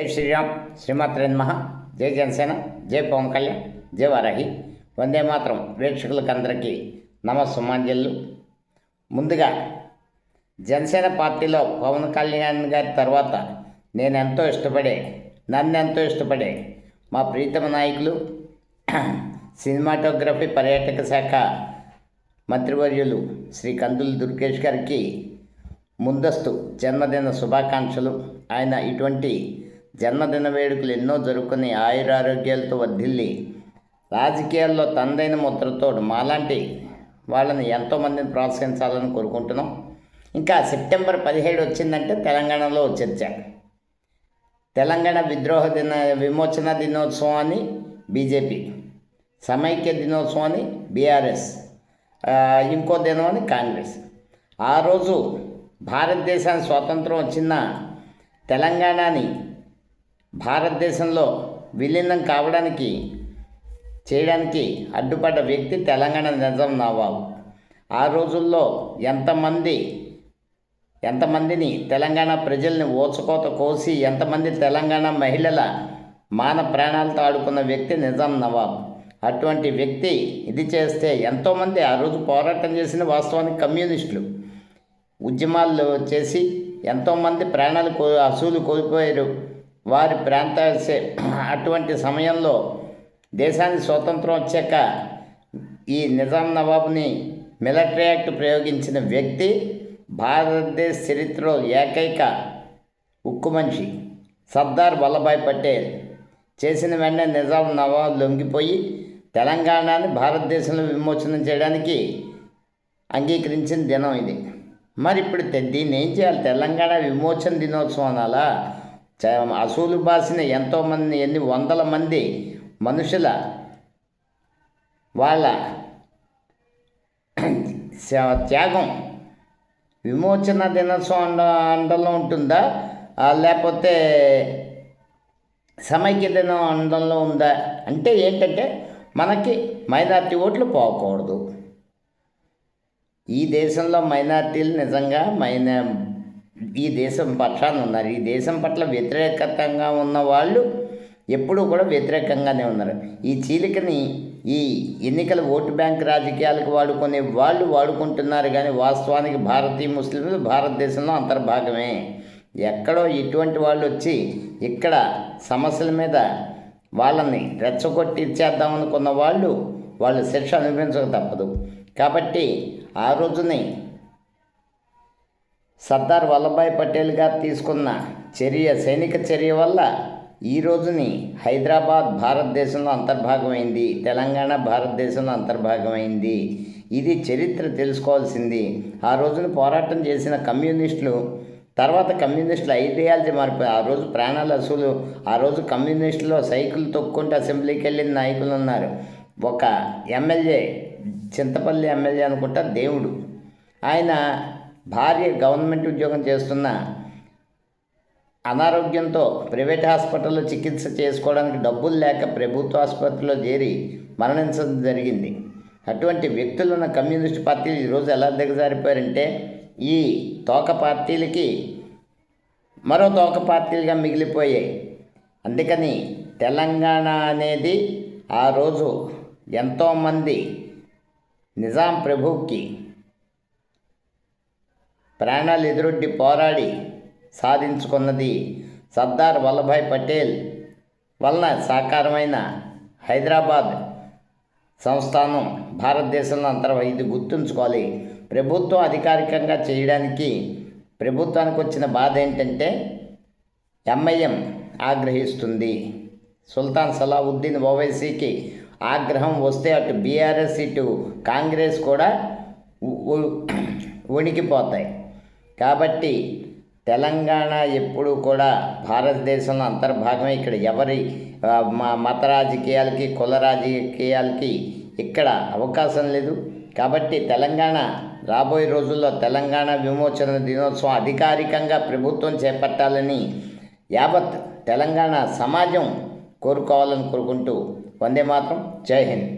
జై శ్రీరామ్ శ్రీమాత్రే నమః. జై జనసేన జై పవన్ కళ్యాణ్ జై వారాహి. వందే మాత్రం ప్రేక్షకులకు అందరికీ నమస్సుమాంజలు. ముందుగా జనసేన పార్టీలో పవన్ కళ్యాణ్ గారి తర్వాత నేను ఎంతో ఇష్టపడే నన్ను ఎంతో ఇష్టపడే మా ప్రీతమ నాయకులు సినిమాటోగ్రఫీ పర్యాటక శాఖ మంత్రివర్యులు శ్రీ కందులు దుర్గేష్ గారికి ముందస్తు జన్మదిన శుభాకాంక్షలు. ఆయన ఇటువంటి జన్మదిన వేడుకలు ఎన్నో జరుపుకుని ఆయురారోగ్యాలతో వర్ధిల్లి రాజకీయాల్లో తనదైన ముద్రతో మాలాంటి వాళ్ళని ఎంతోమందిని ప్రోత్సహించాలని కోరుకుంటున్నాం. ఇంకా సెప్టెంబర్ పదిహేడు వచ్చిందంటే తెలంగాణలో చర్చ. తెలంగాణ విద్రోహ దిన విమోచన దినోత్సవాన్ని బీజేపీ సమైక్య దినోత్సవాన్ని బీఆర్ఎస్ ఇంకో దినం అని కాంగ్రెస్. ఆ రోజు భారతదేశానికి స్వాతంత్రం వచ్చిన తెలంగాణని భారతదేశంలో విలీనం కావడానికి చేయడానికి అడ్డుపడ్డ వ్యక్తి తెలంగాణ నిజాం నవాబు ఆ రోజుల్లో ఎంతమంది ఎంతమందిని తెలంగాణ ప్రజల్ని ఓచుకోత కోసి ఎంతమంది తెలంగాణ మహిళల మాన ప్రాణాలతో ఆడుకున్న వ్యక్తి నిజాం నవాబ్ అటువంటి వ్యక్తి ఇది చేస్తే ఎంతోమంది ఆ రోజు పోరాటం చేసిన వాస్తవానికి కమ్యూనిస్టులు. ఉద్యమాల్లో చేసి ఎంతోమంది ప్రాణాలు కో అసూలు కోల్పోయారు. వారి ప్రాంత అటువంటి సమయంలో దేశానికి స్వతంత్రం వచ్చాక ఈ నిజాం నవాబుని మిలిటరీ యాక్ట్ ప్రయోగించిన వ్యక్తి భారతదేశ చరిత్రలో ఏకైక ఉక్కు మనిషి. సర్దార్ వల్లభాయ్ పటేల్. చేసిన వెంటనే నిజాం నవాబ్ లొంగిపోయి తెలంగాణని భారతదేశంలో విమోచనం చేయడానికి అంగీకరించిన దినం ఇది. మరి ఇప్పుడు దీన్ని ఏం చేయాలి? తెలంగాణ విమోచన దినోత్సవం అనాలా? అసూలు బాసిన ఎంతోమంది ఎన్ని వందల మంది మనుషుల వాళ్ళ త్యాగం విమోచన దినోత్సవం అండ అండంలో ఉంటుందా? లేకపోతే సమైక్య దినం అండంలో ఉందా? అంటే ఏంటంటే మనకి మైనార్టీ ఓట్లు పోకూడదు. ఈ దేశంలో మైనార్టీలు నిజంగా మైనా ఈ దేశం పక్షాన ఉన్నారు. ఈ దేశం పట్ల వ్యతిరేకతంగా ఉన్న వాళ్ళు ఎప్పుడూ కూడా వ్యతిరేకంగానే ఉన్నారు. ఈ చీలికని ఈ ఎన్నికల ఓటు బ్యాంక్ రాజకీయాలకు వాడుకునే వాళ్ళు వాడుకుంటున్నారు కానీ వాస్తవానికి భారతీయ ముస్లింలు భారతదేశంలో అంతర్భాగమే. ఎక్కడో ఇటువంటి వాళ్ళు వచ్చి ఇక్కడ సమస్యల మీద వాళ్ళని రెచ్చగొట్టి వాళ్ళు వాళ్ళు శిక్ష అనుభవించక తప్పదు. కాబట్టి ఆ రోజుని సర్దార్ వల్లభాయ్ పటేల్ గారు తీసుకున్న చర్య సైనిక చర్య వల్ల ఈ రోజుని హైదరాబాద్ భారతదేశంలో అంతర్భాగమైంది తెలంగాణ భారతదేశంలో అంతర్భాగమైంది. ఇది చరిత్ర తెలుసుకోవాల్సింది. ఆ రోజున పోరాటం చేసిన కమ్యూనిస్టులు తర్వాత కమ్యూనిస్టుల ఐడియాలజీ మారిపోయి ఆ రోజు ప్రాణాలు అసలు ఆ రోజు కమ్యూనిస్టులో సైకిల్ తొక్కుంటూ అసెంబ్లీకి వెళ్ళిన నాయకులు ఉన్నారు. ఒక ఎమ్మెల్యే చింతపల్లి ఎమ్మెల్యే అనుకుంటా దేవుడు. ఆయన భార్య గవర్నమెంట్ ఉద్యోగం చేస్తున్న అనారోగ్యంతో ప్రైవేట్ హాస్పిటల్లో చికిత్స చేసుకోవడానికి డబ్బులు లేక ప్రభుత్వ ఆసుపత్రిలో చేరి మరణించడం జరిగింది. అటువంటి వ్యక్తులున్న కమ్యూనిస్ట్ పార్టీలు ఈరోజు ఎలా దిగజారిపోయారంటే ఈ తోక పార్టీలకి మరో తోక పార్టీలుగా మిగిలిపోయాయి. అందుకని తెలంగాణ అనేది ఆ రోజు ఎంతోమంది నిజాం ప్రభువుకి ప్రాణాలు ఎదురొడ్డి పోరాడి సాధించుకున్నది సర్దార్ వల్లభాయ్ పటేల్ వలన సాకారమైన హైదరాబాద్ సంస్థానం భారతదేశంలో అంతర్వ ఇది గుర్తుంచుకోవాలి. ప్రభుత్వం అధికారికంగా చేయడానికి ప్రభుత్వానికి వచ్చిన బాధ ఏంటంటే ఎంఐఎం ఆగ్రహిస్తుంది. సుల్తాన్ సలావుద్దీన్ ఓవైసీకి ఆగ్రహం వస్తే అటు బీఆర్ఎస్ ఇటు కాంగ్రెస్ కూడా ఉ- ఉ- ఉనికిపోతాయి. కాబట్టి తెలంగాణ ఎప్పుడు కూడా భారతదేశంలో అంతర్భాగమే. ఇక్కడ ఎవరి మత రాజకీయాలకి కుల రాజకీయాలకి ఇక్కడ అవకాశం లేదు. కాబట్టి తెలంగాణ రాబోయే రోజుల్లో తెలంగాణ విమోచన దినోత్సవం అధికారికంగా ప్రభుత్వం చేపట్టాలని యావత్ తెలంగాణ సమాజం కోరుకోవాలని కోరుకుంటూ వందే మాత్రం. జై హింద్.